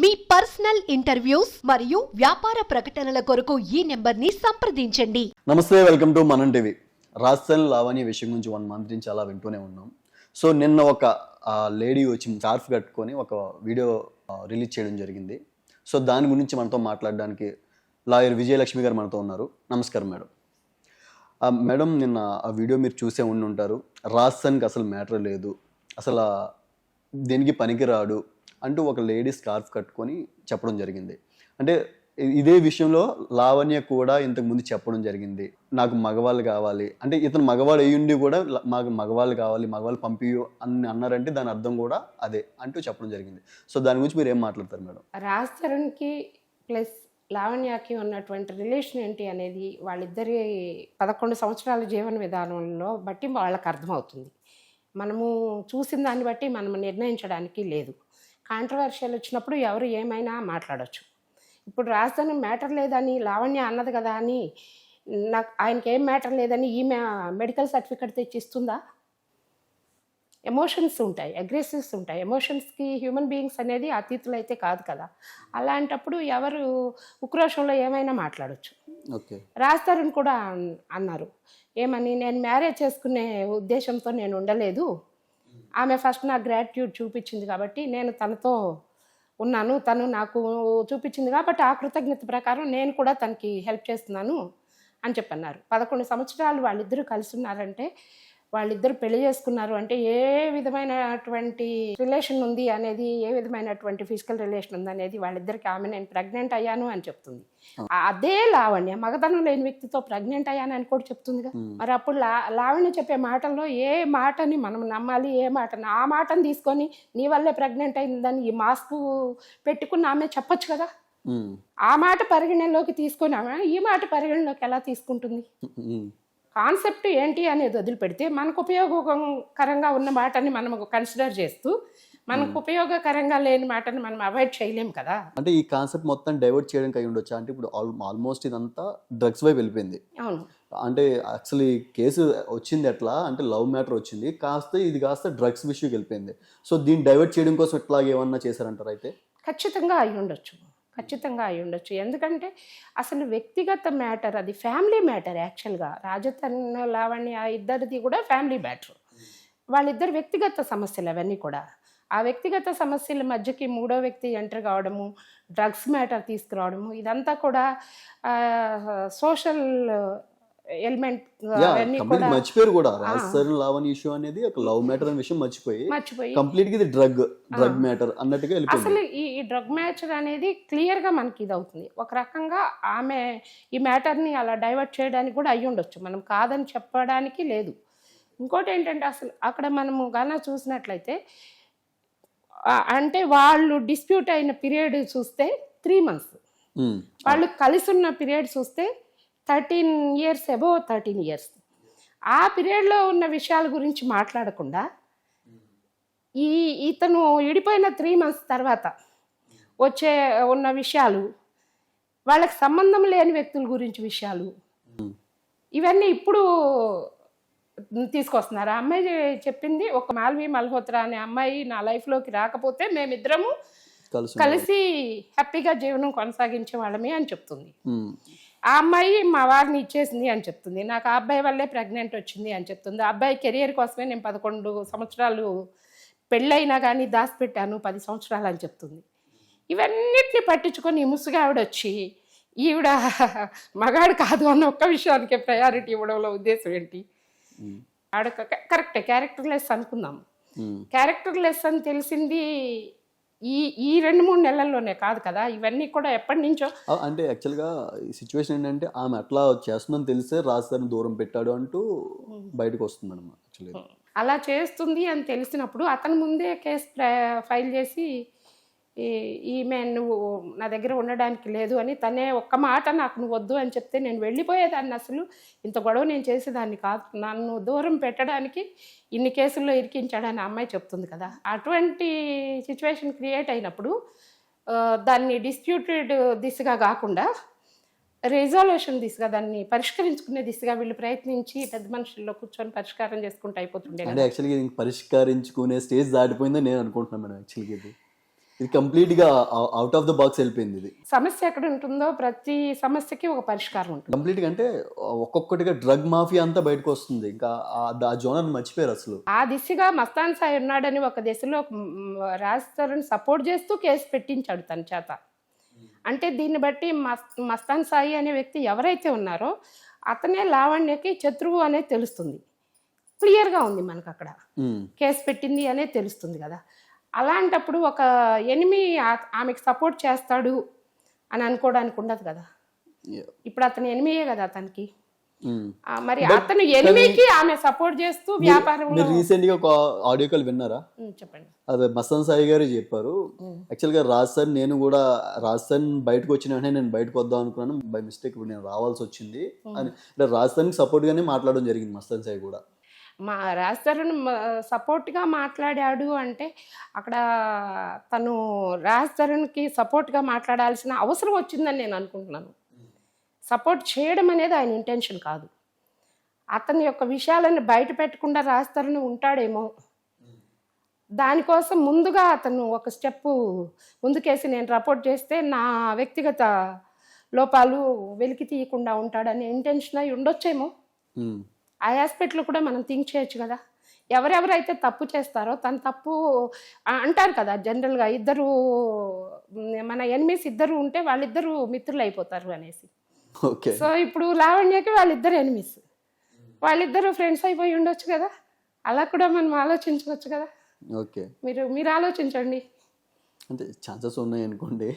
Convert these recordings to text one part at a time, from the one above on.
మీ personal interviews మరియు వ్యాపార ప్రకటనల కొరకు ఈ నెంబర్ని సంప్రదించండి. నమస్తే welcome to Manam TV. Rajasthan Lavanya విషయం గురించి వన్ మంత్ నుంచి అలా వింటూనే ఉన్నాం. సో నిన్న ఒక లేడీ వచ్చి స్కార్ఫ్ కట్టుకొని ఒక వీడియో రిలీజ్ చేయడం జరిగింది. సో దాని గురించి మనతో మాట్లాడడానికి లాయర్ విజయలక్ష్మి గారు మనతో ఉన్నారు. నమస్కారం మేడం. మేడం నిన్న ఆ వీడియో మీరు చూసే ఉండి ఉంటారు. రాజస్థాన్కి అసలు మ్యాటర్ లేదు. అసలు దేనికి పనికిరాడు? అంటూ ఒక లేడీ స్కార్ఫ్ కట్టుకొని చెప్పడం జరిగింది. అంటే ఇదే విషయంలో లావణ్య కూడా ఇంతకుముందు చెప్పడం జరిగింది. నాకు మగవాళ్ళు కావాలి. అంటే ఇతను మగవాడు అయ్యుండి కూడా మాకు మగవాళ్ళు కావాలి మగవాళ్ళు పంపియు అని అన్నారంటే దాని అర్థం కూడా అదే అంటూ చెప్పడం జరిగింది. సో దాని గురించి మీరు ఏం మాట్లాడతారు మేడం? రాజ్ తరుణ్కి ప్లస్ లావణ్యకి ఉన్నటువంటి రిలేషన్ ఏంటి అనేది వాళ్ళిద్దరి పదకొండు సంవత్సరాల జీవన విధానంలో బట్టి వాళ్ళకి అర్థమవుతుంది మనము చూసిన దాన్ని బట్టి మనం నిర్ణయించడానికి లేదు. కాంట్రవర్షియల్ వచ్చినప్పుడు ఎవరు ఏమైనా మాట్లాడొచ్చు. ఇప్పుడు రాజధాని మ్యాటర్ లేదని లావణ్య అన్నది కదా అని నాకు ఆయనకి ఏం మ్యాటర్ లేదని ఈమె మెడికల్ సర్టిఫికెట్ తెచ్చి ఇస్తుందా ఎమోషన్స్ ఉంటాయి అగ్రెసివ్స్ ఉంటాయి. ఎమోషన్స్కి హ్యూమన్ బీయింగ్స్ అనేది అతీతులు అయితే కాదు కదా. అలాంటప్పుడు ఎవరు ఉక్రోషంలో ఏమైనా మాట్లాడొచ్చు. ఓకే. రాజ్ కూడా అన్- అన్నారు. ఏమని నేను మ్యారేజ్ చేసుకునే ఉద్దేశంతో నేను ఉండలేదు. ఆమె ఫస్ట్ నా గ్రాట్యూడ్ చూపించింది కాబట్టి నేను తనతో ఉన్నాను. తను నాకు చూపించింది కాబట్టి ఆ కృతజ్ఞత ప్రకారం నేను కూడా తనకి హెల్ప్ చేస్తున్నాను అని చెప్పన్నారు. పదకొండు సంవత్సరాలు వాళ్ళిద్దరూ కలిసి ఉన్నారంటే వాళ్ళిద్దరు పెళ్ళి చేసుకున్నారు అంటే ఏ విధమైనటువంటి రిలేషన్ ఉంది అనేది ఏ విధమైనటువంటి ఫిజికల్ రిలేషన్ ఉంది అనేది వాళ్ళిద్దరికి ఆమె నేను ప్రెగ్నెంట్ అయ్యాను అని చెప్తుంది. అదే లావణ్య మగతనం లేని వ్యక్తితో ప్రెగ్నెంట్ అయ్యాను అని కూడా చెప్తుందిగా మరి అప్పుడు లా లావణ్య చెప్పే మాటల్లో ఏ మాటని మనం నమ్మాలి ఏ మాటని ఆ మాటని తీసుకొని నీ వల్లే ప్రెగ్నెంట్ అయిందని ఈ మాస్క్ పెట్టుకున్న ఆమె చెప్పొచ్చు కదా. ఆ మాట పరిగణనలోకి తీసుకొని ఆమె ఈ మాట పరిగణనలోకి ఎలా తీసుకుంటుంది. కాన్సెప్ట్ ఏంటి అనేది వదిలిపెడితే మనకు ఉపయోగకరంగా ఉన్న మాటని మనం కన్సిడర్ చేస్తూ మనకు ఉపయోగకరంగా లేని మాటని మనం అవాయిడ్ చేయలేం కదా. అంటే ఈ కాన్సెప్ట్ మొత్తం డైవర్ట్ చేయడానికి అయి ఉండొచ్చా? అంటే ఇప్పుడు ఆల్మోస్ట్ ఇదంతా డ్రగ్స్ వైపు వెళ్ళిపోయింది. అవును. అంటే యాక్చువల్లీ కేసు వచ్చింది ఎట్లా? అంటే లవ్ మ్యాటర్ వచ్చింది. కాస్త ఇది కాస్త డ్రగ్స్ విషయంకి వెళ్ళిపోయింది. సో దీన్ని డైవర్ట్ చేయడం కోసం ఎట్లా ఏమన్నా చేశారంటారు అయితే? ఖచ్చితంగా అయి ఉండొచ్చు. ఖచ్చితంగా అయి ఉండొచ్చు. ఎందుకంటే అసలు వ్యక్తిగత మ్యాటర్ అది ఫ్యామిలీ మ్యాటర్ యాక్చువల్గా. రాజతన్న లావణ్య ఇద్దరిది కూడా ఫ్యామిలీ మ్యాటర్. వాళ్ళిద్దరు వ్యక్తిగత సమస్యలు అవన్నీ కూడా. ఆ వ్యక్తిగత సమస్యల మధ్యకి మూడో వ్యక్తి ఎంటర్ కావడము డ్రగ్స్ మ్యాటర్ తీసుకురావడము ఇదంతా కూడా సోషల్ ఎలిమెంట్ యా అవన్నీ కూడా మర్చిపోయారు కూడా. రాజస్థాన్ లావణ్ ఇష్యూ అనేది ఒక లవ్ మ్యాటర్ అనే విషయం మర్చిపోయి మర్చిపోయి. కంప్లీట్గా ఇది డ్రగ్ డ్రగ్ మ్యాటర్ అన్నట్టుగా వెళ్ళిపోయింది. అసలు ఈ డ్రగ్ మ్యాటర్ అనేది క్లియర్గా మనకి ఇది అవుతుంది. ఒక రకంగా ఆమె ఈ మ్యాటర్ని అలా డైవర్ట్ చేయడానికి కూడా అయ్యి ఉండొచ్చు. మనం కాదని చెప్పడానికి లేదు. ఇంకోటి ఏంటంటే అసలు అక్కడ మనము గాన చూసినట్లయితే అంటే వాళ్ళు డిస్ప్యూట్ అయిన పీరియడ్ చూస్తే త్రీ మంత్స్ ఉమ్. వాళ్ళు కలిసి ఉన్న పీరియడ్ చూస్తే థర్టీన్ ఇయర్స్ అబో థర్టీన్ ఇయర్స్. ఆ పీరియడ్లో ఉన్న విషయాల గురించి మాట్లాడకుండా ఈ ఇతను విడిపోయిన త్రీ మంత్స్ తర్వాత వచ్చే ఉన్న విషయాలు వాళ్ళకి సంబంధం లేని వ్యక్తుల గురించి విషయాలు ఇవన్నీ ఇప్పుడు తీసుకొస్తున్నారు. ఆ అమ్మాయి చెప్పింది ఒక మాల్వి మల్హోత్రా అనే అమ్మాయి నా లైఫ్లోకి రాకపోతే మేమిద్దరము కలిసి హ్యాపీగా జీవనం కొనసాగించే వాళ్ళమే అని చెప్తుంది. ఆ అమ్మాయి మా వారిని ఇచ్చేసింది అని చెప్తుంది. నాకు ఆ అబ్బాయి వల్లే ప్రెగ్నెంట్ వచ్చింది అని చెప్తుంది. ఆ అబ్బాయి కెరియర్ కోసమే నేను పదకొండు సంవత్సరాలు పెళ్ళైనా కానీ దాచిపెట్టాను పది సంవత్సరాలు అని చెప్తుంది. ఇవన్నిటిని పట్టించుకొని ముసుగావిడ వచ్చి ఈవిడ మగాడు కాదు అన్న ఒక్క విషయానికి ప్రయారిటీ ఇవ్వడంలో ఉద్దేశం ఏంటి. ఆడ కరెక్ట్ క్యారెక్టర్ లెస్ అనుకుందాం. ఉమ్. క్యారెక్టర్ లెస్ అని తెలిసింది ఈ ఈ రెండు మూడు నెలల్లోనే కాదు కదా ఇవన్నీ కూడా ఎప్పటి నుంచో అంటే యాక్చువల్గా ఈ సిచ్యువేషన్ ఏంటంటే ఆమె అట్లా చేస్తుందని తెలిసే రాజధాని దూరం పెట్టాడు అంటూ బయటకు వస్తుంది మేడం యాక్చువల్లీ అలా చేస్తుంది అని తెలిసినప్పుడు అతను ముందే కేసు ఫైల్ చేసి ఈ- ఈమె నువ్వు నా దగ్గర ఉండడానికి లేదు అని తనే ఒక్క మాట నాకు నువ్వు వద్దు అని చెప్తే నేను వెళ్ళిపోయేదాన్ని అసలు. ఇంత గొడవ నేను చేసేదాన్ని కాదు. నన్ను దూరం పెట్టడానికి ఇన్ని కేసుల్లో ఇరికించాడని ఆ అమ్మాయి చెప్తుంది కదా. అటువంటి సిచ్యువేషన్ క్రియేట్ అయినప్పుడు దాన్ని డిస్ప్యూటెడ్ దిశగా కాకుండా రిజాల్యూషన్ దిశగా దాన్ని పరిష్కరించుకునే దిశగా వీళ్ళు ప్రయత్నించి పెద్ద మనుషుల్లో కూర్చొని పరిష్కారం చేసుకుంటూ అయిపోతుండే యాక్చువల్గా పరిష్కరించుకునే స్టేజ్ దాటిపోయిందని నేను అనుకుంటున్నాను యాక్చువల్గా ఇది కంప్లీట్గా అవుట్ ఆఫ్ ద బాక్స్ వెళ్ళిపోయింది ఇది. సమస్య ఎక్కడ ఉంటుందో ప్రతి సమస్యకి ఒక పరిష్కారం ఉంటుంది. కంప్లీట్గా అంటే ఒక్కొక్కటిగా డ్రగ్ మాఫియా అంతా బయటకు వస్తుంది. ఇంకా ఆ- జోనర్ మర్చిపోయారు అసలు. ఆ దిశగా మస్తాన్ సాయి ఉన్నాడని ఒక దిశలో రాజస్థాన్ సపోర్ట్ చేస్తూ కేసు పెట్టించాడు తన చేత. అంటే దీన్ని బట్టి మస్ మస్తాన్ సాయి అనే వ్యక్తి ఎవరైతే ఉన్నారో అతనే లావణ్యకి శత్రువు అనేది తెలుస్తుంది. క్లియర్గా ఉంది మనకు అక్కడ. కేసు పెట్టింది అనేది తెలుస్తుంది కదా. అలాంటప్పుడు ఒక ఎనిమి ఆమెకు సపోర్ట్ చేస్తాడు అని అనుకోవడానికి ఉండదు కదా. ఇప్పుడు అతను ఎనిమియే కదా అతనికి. ఆ, మరి అతను ఎనిమికి ఆమె సపోర్ట్ చేస్తూ వ్యాపారంలో మీరు రీసెంట్గా ఒక ఆడియో కాల్ విన్నారా? ఉమ్, చెప్పండి. అదే మస్తాన్ సాయి గారు చెప్పారు. యాక్చువల్గా రాజస్థాన్ నేను కూడా రాజస్థాన్ బయటకు వచ్చిన వెంటనే నేను బయటకు వద్దాం అనుకున్నాను. బై మిస్టేక్ ఇప్పుడు నేను రావాల్సి వచ్చింది అని. అంటే రాజస్థాన్ సపోర్ట్ గానే మాట్లాడడం జరిగింది మస్తాన్ సాయి కూడా. మా రాజధరన్ సపోర్ట్గా మాట్లాడాడు అంటే అక్కడ తను రాజధరన్కి సపోర్ట్గా మాట్లాడాల్సిన అవసరం వచ్చిందని నేను అనుకుంటున్నాను. సపోర్ట్ చేయడం అనేది ఆయన ఇంటెన్షన్ కాదు. అతని యొక్క విషయాలను బయట పెట్టకుండా రాజధరన్ ఉంటాడేమో. దానికోసం ముందుగా అతను ఒక స్టెప్ ముందుకేసి నేను రపోర్ట్ చేస్తే నా వ్యక్తిగత లోపాలు వెలికి తీయకుండా ఉంటాడనే ఇంటెన్షన్ అయి ఉండొచ్చేమో. ఆ ఆస్పెక్ట్లో కూడా మనం థింక్ చేయొచ్చు కదా. ఎవరెవరైతే తప్పు చేస్తారో తన తప్పు అంటారు కదా జనరల్గా ఇద్దరు మన ఎనిమిస్ ఇద్దరు ఉంటే వాళ్ళిద్దరు మిత్రులు అయిపోతారు అనేసి. ఓకే. సో ఇప్పుడు లావణ్యకి వాళ్ళిద్దరు ఎనిమిస్ వాళ్ళిద్దరు ఫ్రెండ్స్ అయిపోయి ఉండొచ్చు కదా. అలా కూడా మనం ఆలోచించవచ్చు కదా. ఓకే. మీరు మీరు ఆలోచించండి. అంటే ఛాన్సెస్ ఉన్నాయి అనుకోండి.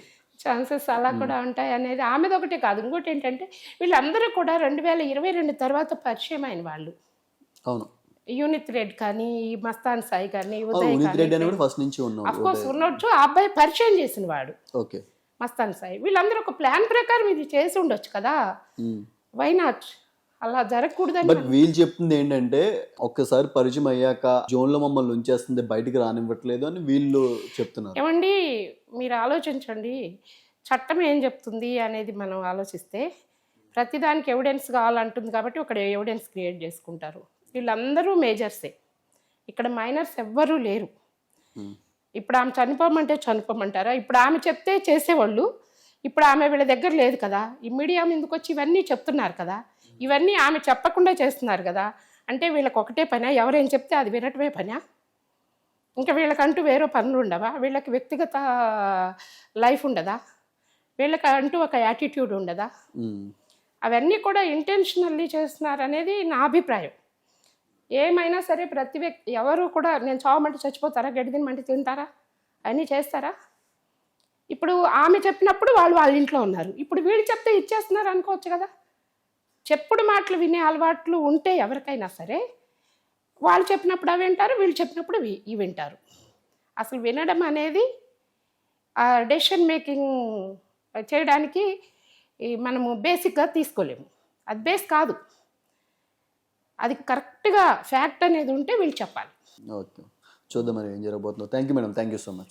ఛాన్సెస్ అలా కూడా ఉంటాయి అనేది ఆమెది ఒకటే కాదు. ఇంకోటి ఏంటంటే వీళ్ళందరూ కూడా రెండు వేల ఇరవై రెండు తర్వాత పరిచయం అయిన వాళ్ళు. అవును. యూనిత్ రెడ్ కానీ మస్తాన్ సాయి కానీ ఉదయ్ ఫస్ట్ నుంచి అఫ్ ఉన్నాడు కోర్స్ ఉండొచ్చు ఆ అబ్బాయి పరిచయం చేసిన వాడు. ఓకే. మస్తాన్ సాయి. వీళ్ళందరూ ఒక ప్లాన్ ప్రకారం ఇది చేసి ఉండొచ్చు కదా. వై నాట్ అలా జరగకూడదని బట్ వీళ్ళు చెప్తుంది ఏంటంటే ఒక్కసారి పరిచయం అయ్యాక జోన్లో మమ్మల్ని ఉంచేస్తుంది బయటికి రానివ్వట్లేదు అని వీళ్ళు చెప్తున్నారు. ఏమండి మీరు ఆలోచించండి. చట్టం ఏం చెప్తుంది అనేది మనం ఆలోచిస్తే ప్రతిదానికి ఎవిడెన్స్ కావాలంటుంది కాబట్టి ఒక ఎవిడెన్స్ క్రియేట్ చేసుకుంటారు. వీళ్ళందరూ మేజర్సే ఇక్కడ మైనర్స్ ఎవ్వరూ లేరు. ఇప్పుడు ఆమె చనిపోమంటే చనిపోమంటారా? ఇప్పుడు ఆమె చెప్తే చేసేవాళ్ళు ఇప్పుడు ఆమె వీళ్ళ దగ్గర లేదు కదా. ఈ మీడియా ముందుకు వచ్చి ఇవన్నీ చెప్తున్నారు కదా. ఇవన్నీ ఆమె చెప్పకుండా చేస్తున్నారు కదా. అంటే వీళ్ళకి ఒకటే పనా? ఎవరేం చెప్తే అది వినటమే పనా? ఇంకా వీళ్ళకంటూ వేరే పనులు ఉండవా? వీళ్ళకి వ్యక్తిగత లైఫ్ ఉండదా? వీళ్ళకి అంటూ ఒక యాటిట్యూడ్ ఉండదా. అవన్నీ కూడా ఇంటెన్షనల్లీ చేస్తున్నారు అనేది నా అభిప్రాయం. ఏమైనా సరే ప్రతి వ్యక్తి ఎవరు కూడా నేను చావమంటే చచ్చిపోతారా? గడ్డి తినమంటే తింటారా? అన్నీ చేస్తారా? ఇప్పుడు ఆమె చెప్పినప్పుడు వాళ్ళు వాళ్ళ ఇంట్లో ఉన్నారు. ఇప్పుడు వీళ్ళు చెప్తే ఇచ్చేస్తున్నారు అనుకోవచ్చు కదా. చెప్పుడు మాటలు వినే అలవాట్లు ఉంటే ఎవరికైనా సరే వాళ్ళు చెప్పినప్పుడు అవి వింటారు వీళ్ళు చెప్పినప్పుడు ఇవి వింటారు. అసలు వినడం అనేది డెసిషన్ మేకింగ్ చేయడానికి ఈ మనము బేసిక్గా తీసుకోలేము. అది బేస్ కాదు. అది కరెక్ట్గా ఫ్యాక్ట్ అనేది ఉంటే వీళ్ళు చెప్పాలి. ఓకే. చూద్దాం మరి ఏం జరగబోతుందో. Thank you madam thank you so much